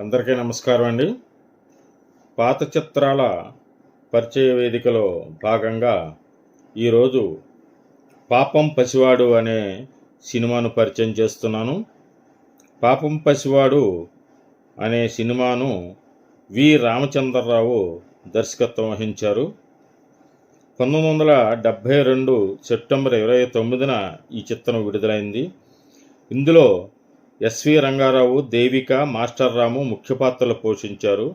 అందరికీ నమస్కారం అండి. పాత చిత్రాల పరిచయ వేదికలో భాగంగా ఈరోజు పాపం పసివాడు అనే సినిమాను పరిచయం చేస్తున్నాను. పాపం పసివాడు అనే సినిమాను వి రామచంద్రరావు దర్శకత్వం వహించారు. పంతొమ్మిది వందల డెబ్భై రెండు సెప్టెంబర్ ఇరవై తొమ్మిదిన ఈ చిత్రం విడుదలైంది. ఇందులో S V Ranga Rao Devika master Ramu ముఖ్య పాత్రలు పోషించారు.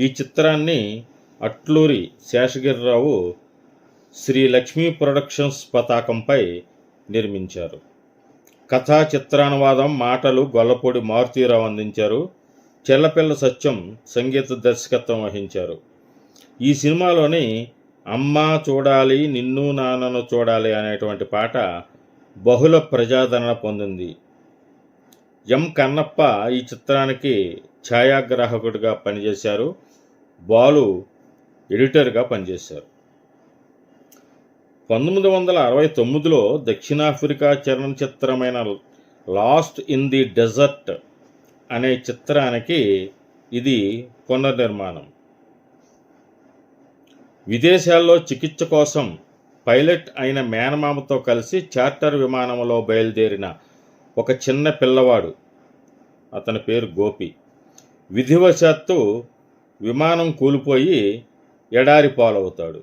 ఈ చిత్రాన్ని అట్లూరి శేషగిరిరావు శ్రీ లక్ష్మీ ప్రొడక్షన్స్ పతాకంపై నిర్మించారు. కథా చిత్రానువాదం మాటలు గొల్లపూడి మారుతీరావు అందించారు. చెల్లపిల్ల సత్యం సంగీత దర్శకత్వం వహించారు. ఈ సినిమాలోని అమ్మ చూడాలి నిన్ను నాన్నను చూడాలి అనేటువంటి పాట బహుళ ప్రజాదరణ పొందింది. ఎం కన్నప్ప ఈ చిత్రానికి ఛాయాగ్రాహకుడిగా పనిచేశారు. బాలు ఎడిటర్గా పనిచేశారు. పంతొమ్మిది వందల అరవై తొమ్మిదిలో దక్షిణాఫ్రికా చలనచిత్రమైన లాస్ట్ ఇన్ ది డెజర్ట్ అనే చిత్రానికి ఇది పునర్నిర్మాణం. విదేశాల్లో చికిత్స కోసం పైలట్ అయిన మేనమామతో కలిసి చార్టర్ విమానంలో బయలుదేరిన ఒక చిన్న పిల్లవాడు అతని పేరు గోపి. విధివశాత్తు విమానం కూలిపోయి ఎడారి పాలవుతాడు.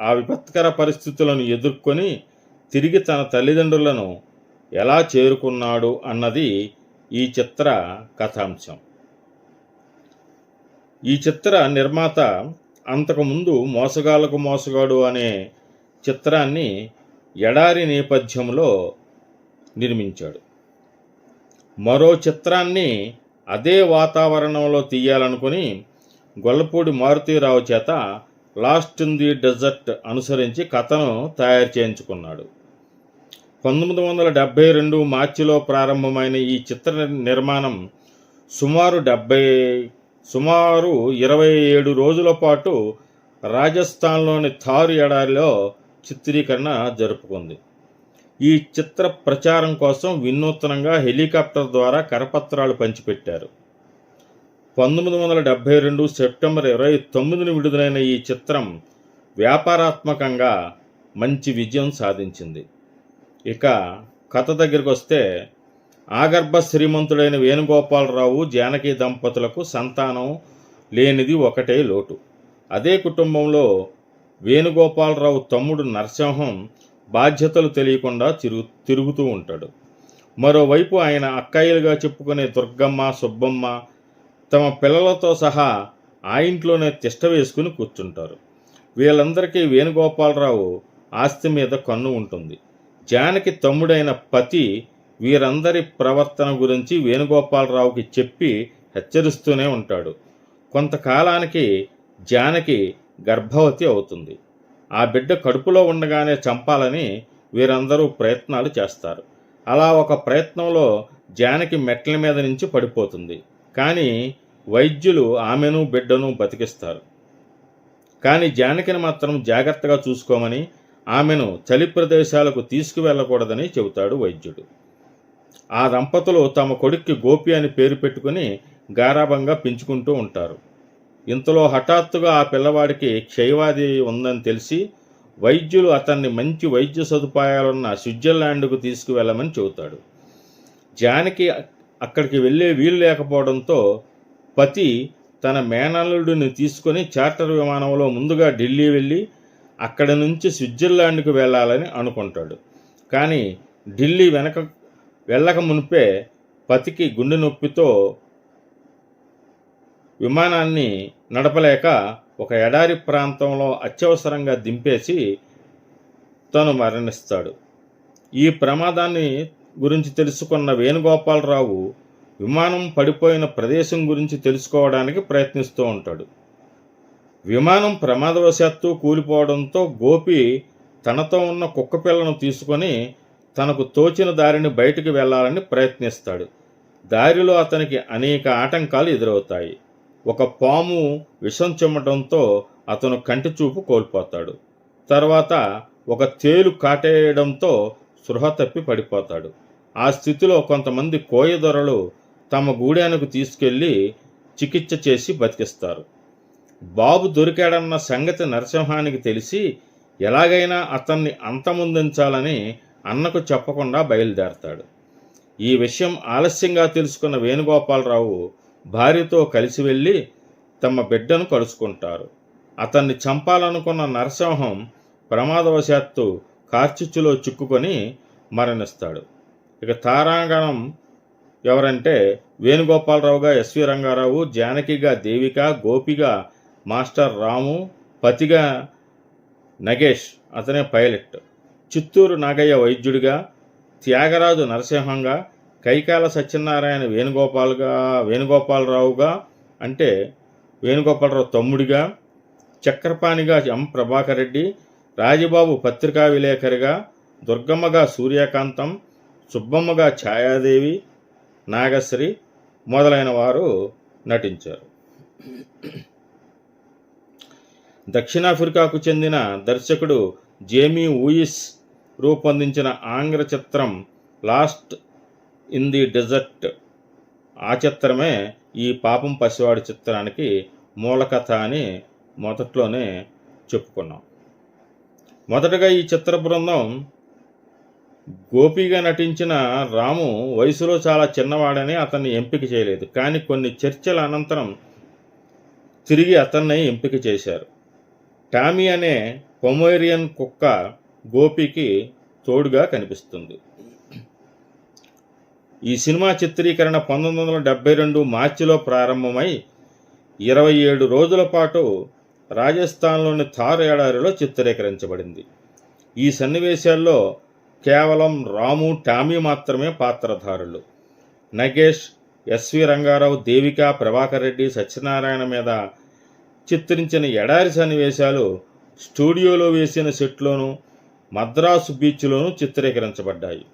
ఆ విపత్కర పరిస్థితులను ఎదుర్కొని తిరిగి తన తల్లిదండ్రులను ఎలా చేరుకున్నాడు అన్నది ఈ చిత్ర కథాంశం. ఈ చిత్ర నిర్మాత అంతకుముందు మోసగాళ్ళకు మోసగాడు అనే చిత్రాన్ని ఎడారి నేపథ్యంలో నిర్మించాడు. మరో చిత్రాన్ని అదే వాతావరణంలో తీయాలనుకుని గొల్లపూడి మారుతీరావు చేత లాస్ట్ ఇన్ ది డెజర్ట్ అనుసరించి కథను తయారు చేయించుకున్నాడు. పంతొమ్మిది వందల డెబ్భై రెండు మార్చిలో ప్రారంభమైన ఈ చిత్ర నిర్మాణం సుమారు డెబ్భై సుమారు ఇరవై ఏడు రోజుల పాటు రాజస్థాన్లోని థారు ఎడారిలో చిత్రీకరణ జరుపుకుంది. ఈ చిత్ర ప్రచారం కోసం వినూత్నంగా హెలికాప్టర్ ద్వారా కరపత్రాలు పంచిపెట్టారు. పంతొమ్మిది వందల డెబ్భై రెండు సెప్టెంబర్ ఇరవై తొమ్మిదిన విడుదలైన ఈ చిత్రం వ్యాపారాత్మకంగా మంచి విజయం సాధించింది. ఇక కథ దగ్గరికి వస్తే ఆగర్భ శ్రీమంతుడైన వేణుగోపాలరావు జానకి దంపతులకు సంతానం లేనిది ఒకటే లోటు. అదే కుటుంబంలో వేణుగోపాలరావు తమ్ముడు నరసింహం బాధ్యతలు తెలియకుండా తిరుగు తిరుగుతూ ఉంటాడు. మరోవైపు ఆయన అక్కయ్యలుగా చెప్పుకునే దుర్గమ్మ సుబ్బమ్మ తమ పిల్లలతో సహా ఆ ఇంట్లోనే తిష్ట వేసుకుని కూర్చుంటారు. వీళ్ళందరికీ వేణుగోపాలరావు ఆస్తి మీద కన్ను ఉంటుంది. జానకి తమ్ముడైన పతి వీరందరి ప్రవర్తన గురించి వేణుగోపాలరావుకి చెప్పి హెచ్చరిస్తూనే ఉంటాడు. కొంతకాలానికి జానకి గర్భవతి అవుతుంది. ఆ బిడ్డ కడుపులో ఉండగానే చంపాలని వీరందరూ ప్రయత్నాలు చేస్తారు. అలా ఒక ప్రయత్నంలో జానకి మెట్ల మీద నుంచి పడిపోతుంది. కానీ వైద్యులు ఆమెను బిడ్డను బతికిస్తారు. కానీ జానకిని మాత్రం జాగ్రత్తగా చూసుకోమని ఆమెను చలి ప్రదేశాలకు తీసుకువెళ్ళకూడదని చెబుతాడు వైద్యుడు. ఆ దంపతులు తమ కొడుక్కి గోపి అని పేరు పెట్టుకుని గారాభంగా పెంచుకుంటూ ఉంటారు. ఇంతలో హఠాత్తుగా ఆ పిల్లవాడికి క్షయవాది ఉందని తెలిసి వైద్యులు అతన్ని మంచి వైద్య సదుపాయాలున్న స్విట్జర్లాండ్కు తీసుకువెళ్ళమని చెబుతాడు. జానకి అక్కడికి వెళ్ళే వీలు లేకపోవడంతో పతి తన మేనల్లుడిని తీసుకొని చార్టర్ విమానంలో ముందుగా ఢిల్లీ వెళ్ళి అక్కడి నుంచి స్విట్జర్లాండ్కు వెళ్ళాలని అనుకుంటాడు. కానీ ఢిల్లీ వెనక వెళ్ళక మునిపే పతికి గుండె నొప్పితో విమానాన్ని నడపలేక ఒక ఎడారి ప్రాంతంలో అత్యవసరంగా దింపేసి తను మరణిస్తాడు. ఈ ప్రమాదాన్ని గురించి తెలుసుకున్న వేణుగోపాలరావు విమానం పడిపోయిన ప్రదేశం గురించి తెలుసుకోవడానికి ప్రయత్నిస్తూ ఉంటాడు. విమానం ప్రమాదవశాత్తు కూలిపోవడంతో గోపి తనతో ఉన్న కుక్కపిల్లను తీసుకొని తనకు తోచిన దారిని బయటికి వెళ్ళాలని ప్రయత్నిస్తాడు. దారిలో అతనికి అనేక ఆటంకాలు ఎదురవుతాయి. ఒక పాము విషం చెమ్మటంతో అతను కంటి చూపు కోల్పోతాడు. తర్వాత ఒక తేలు కాటేయడంతో సృహ తప్పి పడిపోతాడు. ఆ స్థితిలో కొంతమంది కోయదొరలు తమ గూడెనకు తీసుకెళ్ళి చికిత్స చేసి బతికిస్తారు. బాబు దొరికాడన్న సంగతి నరసింహానికి తెలిసి ఎలాగైనా అతన్ని అంతమొందించాలని అన్నకు చెప్పకుండా బయలుదేరతాడు. ఈ విషయం ఆలస్యంగా తెలుసుకున్న వేణుగోపాలరావు భార్యతో కలిసి వెళ్ళి తమ బిడ్డను కలుసుకుంటారు. అతన్ని చంపాలనుకున్న నరసింహం ప్రమాదవశాత్తు కార్చిచ్చులో చిక్కుకొని మరణిస్తాడు. ఇక తారాగణం ఎవరంటే వేణుగోపాలరావుగా ఎస్వి రంగారావు జానకిగా దేవిక గోపిగా మాస్టర్ రాము పతిగా నగేష్ అతనే పైలట్. చిత్తూరు నాగయ్య వైద్యుడిగా త్యాగరాజు నరసింహంగా కైకాల సత్యనారాయణ వేణుగోపాల్గా వేణుగోపాలరావుగా అంటే వేణుగోపాలరావు తమ్ముడిగా చక్రపాణిగా ఎం ప్రభాకర్ రెడ్డి రాజబాబు పత్రికా విలేకరిగా దుర్గమ్మగా సూర్యకాంతం సుబ్బమ్మగా ఛాయాదేవి నాగశ్రీ మొదలైన వారు నటించారు. దక్షిణాఫ్రికాకు చెందిన దర్శకుడు జేమీ ఊయిస్ రూపొందించిన ఆంగ్ల చిత్రం లాస్ట్ ఇన్ ది డెజర్ట్. ఆ చిత్రమే ఈ పాపం పసివాడి చిత్రానికి మూలకథ అని మొదట్లోనే చెప్పుకున్నాం. మొదటగా ఈ చిత్ర బృందం గోపిగా నటించిన రాము వయసులో చాలా చిన్నవాడని అతన్ని ఎంపిక చేయలేదు. కానీ కొన్ని చర్చల అనంతరం తిరిగి అతన్ని ఎంపిక చేశారు. టామీ అనే పొమోరియన్ కుక్క గోపికి తోడుగా కనిపిస్తుంది. ఈ సినిమా చిత్రీకరణ పంతొమ్మిది వందల డెబ్బై రెండు మార్చిలో ప్రారంభమై ఇరవై ఏడు రోజుల పాటు రాజస్థాన్లోని థార్ ఎడారిలో చిత్రీకరించబడింది. ఈ సన్నివేశాల్లో కేవలం రాము టామీ మాత్రమే పాత్రధారులు. నగేష్ ఎస్వి రంగారావు దేవిక ప్రభాకర్ రెడ్డి సత్యనారాయణ మీద చిత్రించిన ఎడారి సన్నివేశాలు స్టూడియోలో వేసిన సెట్లోనూ మద్రాసు బీచ్లోనూ చిత్రీకరించబడ్డాయి.